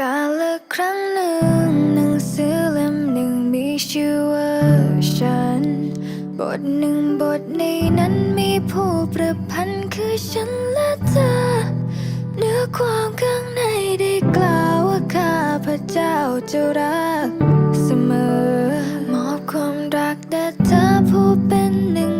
กาละครั้งหนึ่งหนังสือเล่มหนึ่งมีชื่อว่าฉัน บทหนึ่งบทในนั้นมีผู้ประพันธ์คือฉันและเธอ เนื้อความข้างในได้กล่าวว่าข้าพระเจ้าจะรักเสมอ มอบความรักแด่เธอผู้เป็นหนึ่ง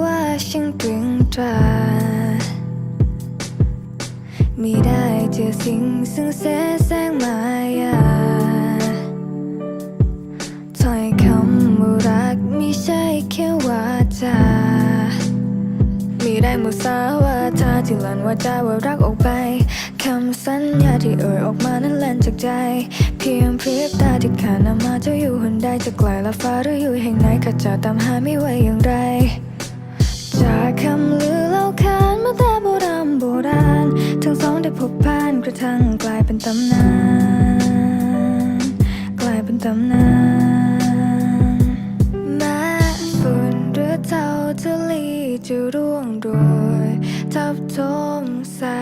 ว่าฉันกลึงตรามีได้เจอสิ่งซึ่งแสแสงมายาถ้อยคำว่ารักไม่ใช่แค่วาจามีได้มุสาวาทาที่หลั่นว่าจาว่ารักออกไปคำสัญญาที่เอ่ยออกมานั้นแล่นจากใจ เพียงเพริบตาที่ขานามาจะอยู่หนใดจะไกลละฟ้าหรืออยู่แห่งไหนข้าจะตามหาไม่ไหวอย่างไร ผูกพันกระทั่งกลายเป็นตำนาน กลายเป็นตำนานแม้ฝุ่นหรือเท่าทะลีจะร่วงโดยทับทมใส่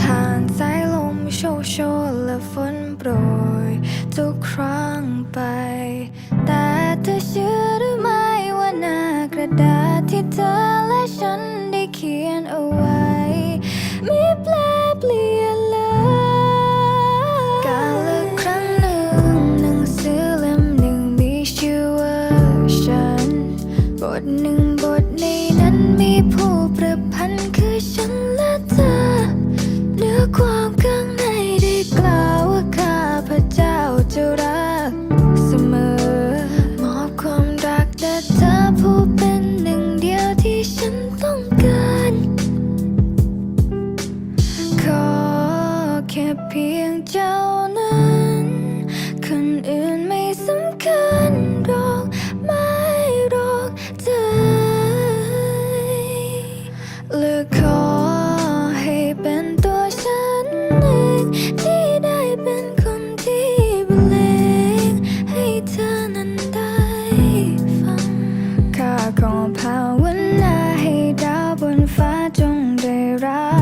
ผ่านสายลมโชยโชยและฝนโปรย ทุกครั้งไป แต่เธอเชื่อหรือไม่ว่าหน้ากระดาษที่เธอและฉัน หนึ่ง right.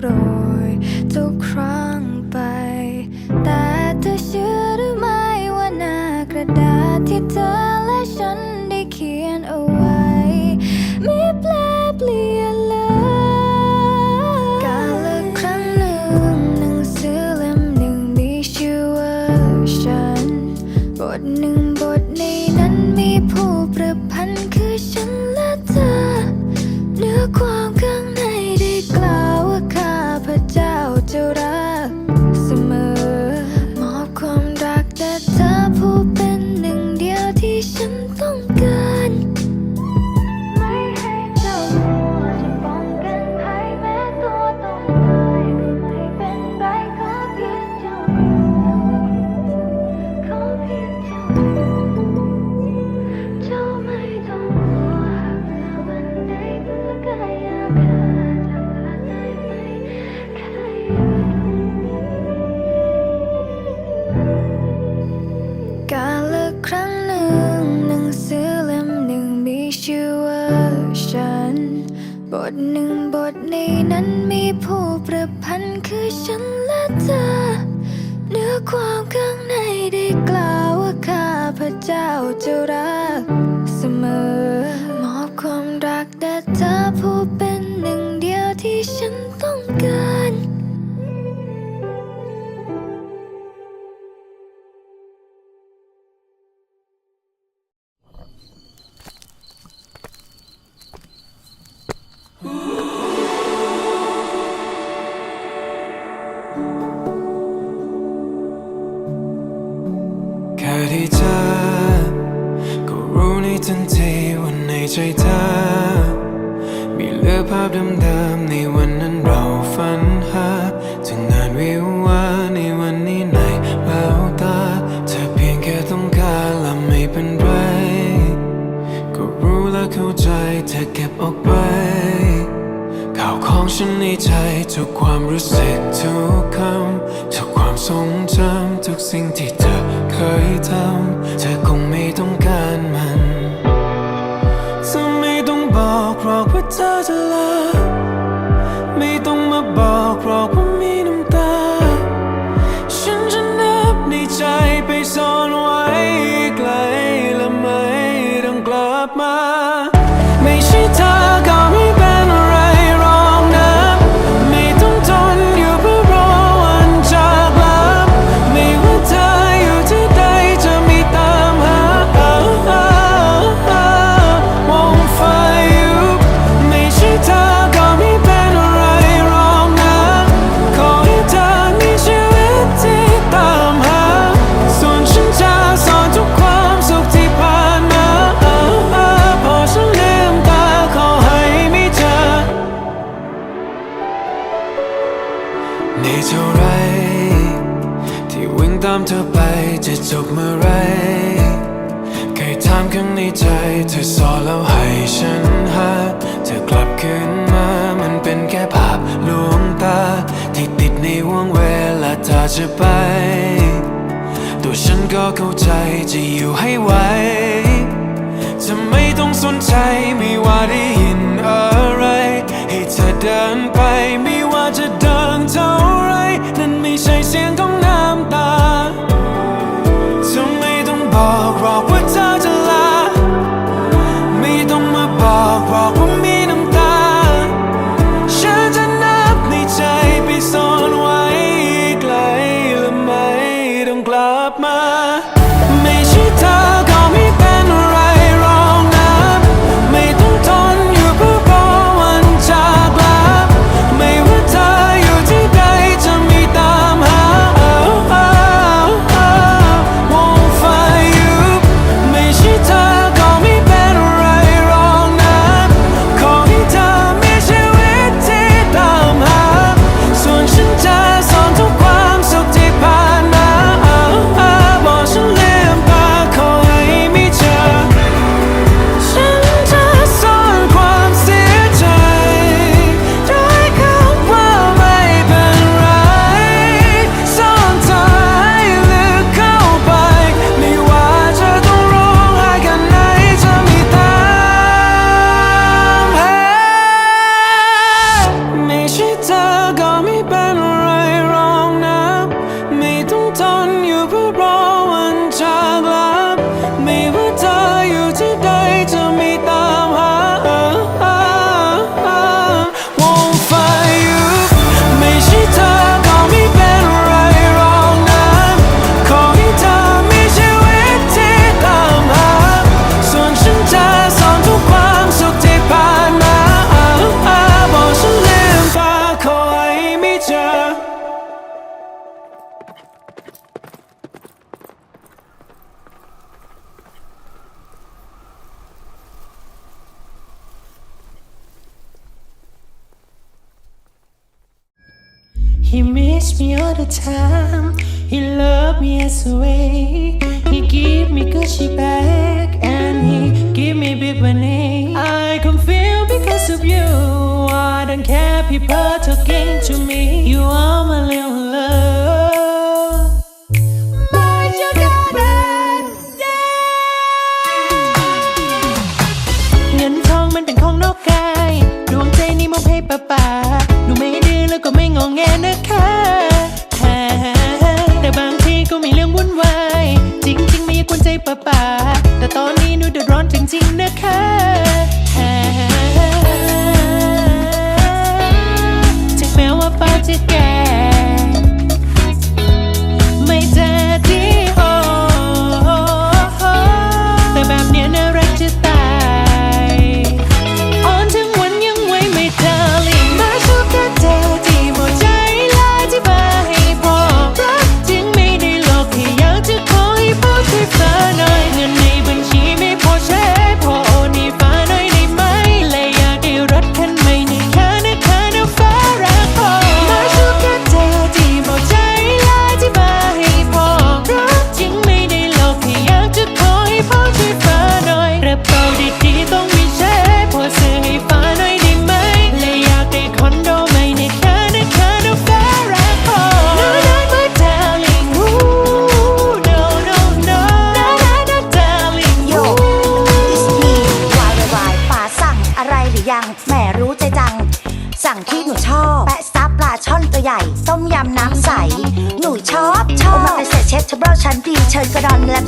compro. ฉันในใจทุกความรู้สึกทุกคำทุกความทรงจำทุกสิ่งที่เธอเคยทำเธอคงไม่ต้องการมันเธอไม่ต้องบอกหรอกว่าเธอจะลา ห่วงเวลาเธอจะไป ตัวฉันก็เข้าใจจะอยู่ให้ไหวจะไม่ต้องสนใจไม่ว่าได้ยินอะไร ให้เธอเดินไปไม่ว่าจะเดินเท่าไร นั่นไม่ใช่เสียงของ He missed me all the time. He loved me as a way. He give me Gucci back and he give me big money. I can feel because of you. I don't care people talking to me. You are.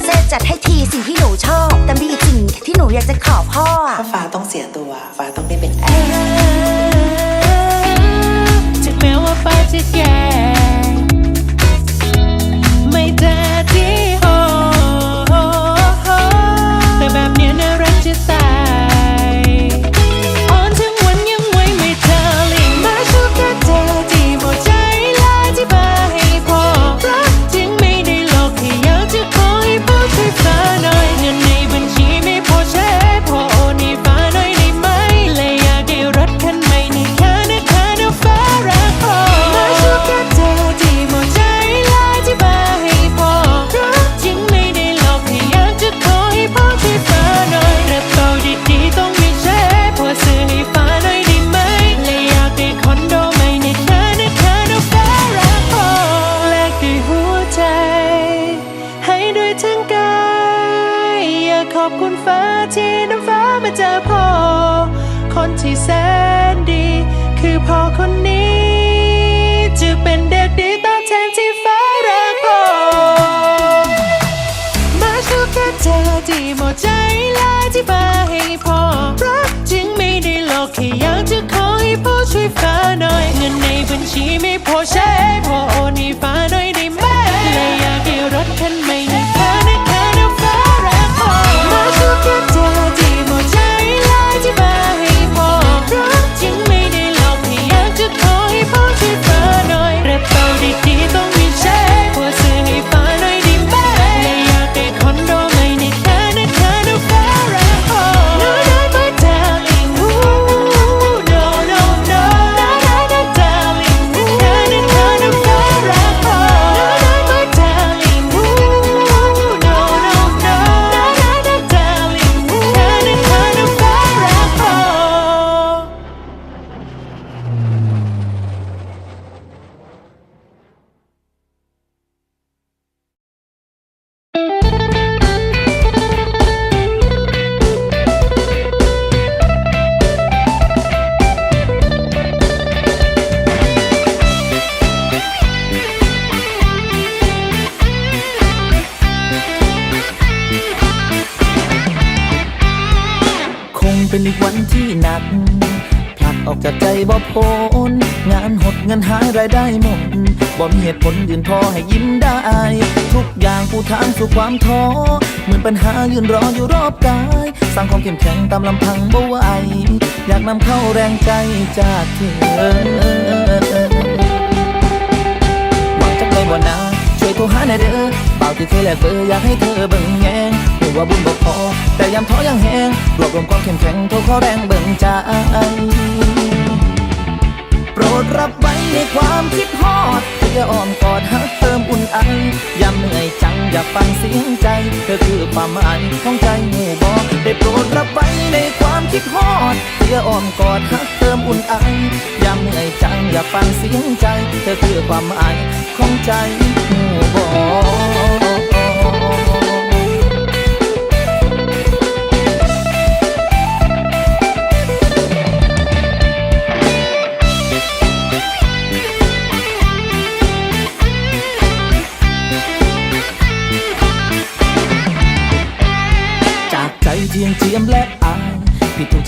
เซจัดให้ทีสิ่งที่หนูชอบ แต่มีอีกสิ่งที่หนูอยากจะขอพ่อป้าฟ้าต้องเสียตัว ฟ้าต้องไม่เป็นแอร์ อยากขอบคุณฟ้าที่น้ำฟ้ามาเจอพ่อ คนที่แสนดี คือพ่อคนนี้ จะเป็นเด็กดีตอบแทนที่ฟ้ารักพ่อ มาชูแค่เธอที่หมดใจละที่มาให้พ่อรักจริงไม่ได้หลอกแค่อยากจะขอให้พ่อช่วยฟ้าหน่อย เงินในบัญชีไม่พอใช้พ่อโอนให้ฟ้าหน่อยได้ไหมและอยากได้รถคัน เป็นอีกวันที่หนักผลักออกจากใจบ่พ้นงานหดเงินหายรายได้หมดบ่มีเหตุผลอื่นพอให้ยิ้มได้ ทุกอย่างปูทางสู่ความท้อเหมือนปัญหายืนรออยู่รอบกายสร้างความเข้มแข็งตามลำพังบ่ไหวอยากนำเข้าแรงใจจากเธอหวังจักเลยบ่นา ช่วยโทรหาหน่อยเด้อเบาที่เคยแลกเบอร์อยากให้เธอเบิ่งแยงหรือว่าบุญบ่พอ แต่ยามท้อยังแหงรวบรวมความเข้มแข็งโทรขอแรงเบิ่งใจโปรดรับไว้ในความคิดฮอด เพื่ออ้อมกอดหักเติมอุ่นไอยามเหนื่อยจังอยากฟังเสียงใจเธอคือความหมายของใจหมู่บอได้โปรดรับไว้ในความคิดฮอดเพื่ออ้อมกอดหักเติมอุ่นไอยามเหนื่อยจังอยากฟังเสียงใจ เธอคือความหมายของใจหมู่บอก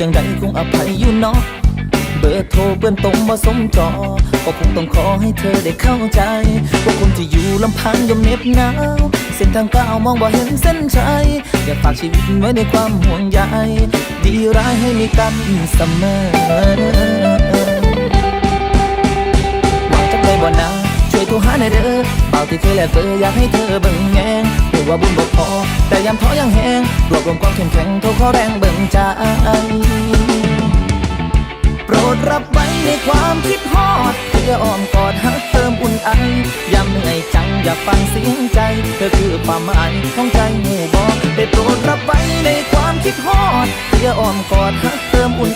จังใดคงอภัยอยู่เนาะเบอร์โทรเปื้อนตรงบ่สมจอ ก็คงต้องขอให้เธอได้เข้าใจ ว่าคนที่อยู่ลำพังย่อมเหน็บหนาว เส้นทางก้าวมองบ่เห็นเส้นชัยอยากฝากชีวิตไว้ในความห่วงใยดีร้ายให้มีกันเสมอหวังจักเลยบ่นาช่วยโทรหาหน่อยเด้อเป่าที่เคยแลกเบอร์อยากให้เธอเบิ่งแยง รือว่าบุญบ่พอ แต่ยามท้อยังแหงรวบรวมความเข้มแข็งโทรขอแรงเบิ่งใจโปรดรับไว้ในความคิดฮอดเพื่ออ้อมกอดหักเติมอุ่นไอยามเหนื่อยจังอยากฟังเสียงใจ เธอคือความหมายของใจหมู่บอได้โปรดรับไว้ในความคิดฮอดเพื่ออ้อมกอดหักเติมอุ่น